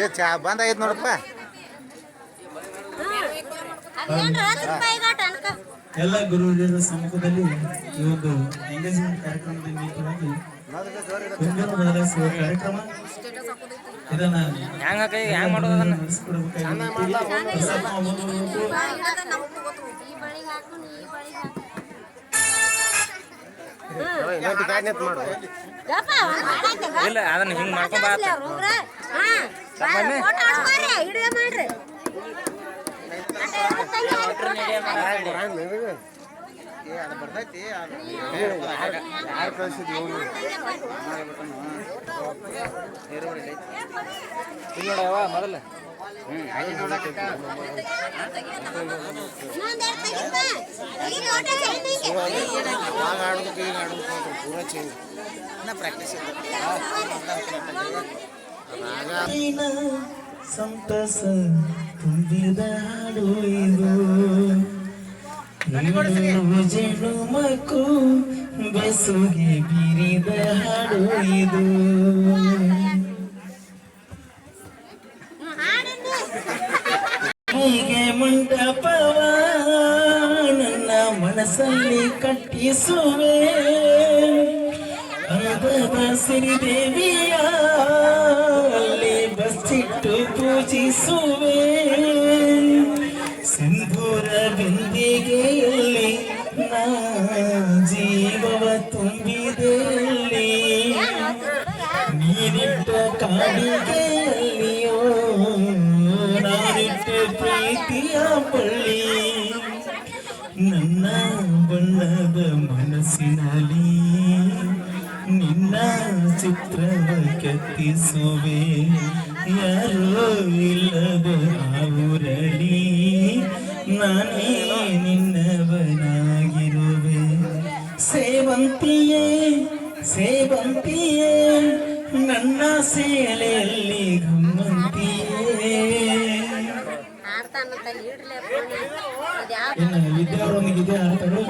ಏ ಚಾ ಬಂದ ನೋಡಪ್ಪ ಎಲ್ಲ ಗುರು ಹಿರಿಯರ ಸಮ್ಮುಖದಲ್ಲಿ ಈ ಒಂದು ಎಂಗೇಜ್ಮೆಂಟ್ ಕಾರ್ಯಕ್ರಮದ ನಿಮಿತ್ತವಾಗಿ ಬದಲಾಯಿಸುವ ಕಾರ್ಯಕ್ರಮ ಇದನ್ನ ಇಲ್ಲ ಅದನ್ನ ಹಿಂಗ್ ಮಾಡ್ಕೊಂಡ್ ಬಾ ಮಾಡ್ರಿ ಏ ಅದು ಬರ್ತೈತಿ ಯಾರು ಕಳ್ಸಿದ್ವಿ ಇಲ್ಲಿ ನೋಡವ ಮೊದಲ ಅವಾಗ ಆಡೋದಕ್ಕೆ ಈಗ ಆಡೋದಕ್ಕೆ ಪೂರ ಚೇಂಜ್ ಇನ್ನ ಪ್ರಾಕ್ಟೀಸ್ ಸಂತಸ ತುಂಬಿದ ಹಾಡು ಇದು. ನೂರು ಜನುಮಕ್ಕೂ ಬೆಸುಗೆ ಬೀರಿದ ಹಾಡು ಇದು. ಹೀಗೆ ಮಂಟಪವ ನನ್ನ ಮನಸ್ಸಲ್ಲಿ ಕಟ್ಟಿಸುವೆ. ಅಂದದ ಸಿರಿದೇವಿಯ ಅಲ್ಲಿ ಬಸ್ಸಿಟ್ಟು ಪೂಜಿಸುವೆ ಸಿಂಧೂರ ಬಿಂದಿಗೆಯಲ್ಲಿ ನಾ ಜೀವವ ತುಂಬಿದೆಯಲ್ಲಿ ನೀನಿಟ್ಟ ಕಾಡಿಗೆಯಲ್ಲಿಯೋ ನಾನಿಟ್ಟ ಪ್ರೀತಿಯ ಬಳ್ಳಿ ನನ್ನ ಬಣ್ಣದ ಮನಸ್ಸಿನಲ್ಲಿ ನಿನ್ನ ಚಿತ್ರವ ಕೆತ್ತಿಸುವೆ ಯಾರೋ ಇಲ್ಲದ ಆ ಊರಲ್ಲಿ ನಾನೇ ನಿನ್ನವನಾಗಿರುವೆ ಸೇವಂತಿಯೇ ಸೇವಂತಿಯೇ ನನ್ನ ಸೇಲೆಯಲ್ಲಿ ಗಮ್ಮಂತಿಯೇ ಆಡ್ತಾನಂತ ಇಡ್ಲಿ ಇನ್ನು ವಿದ್ಯಾರೊಂದಿಗೆ ಇದೆ ಆಡ್ತಾರೋ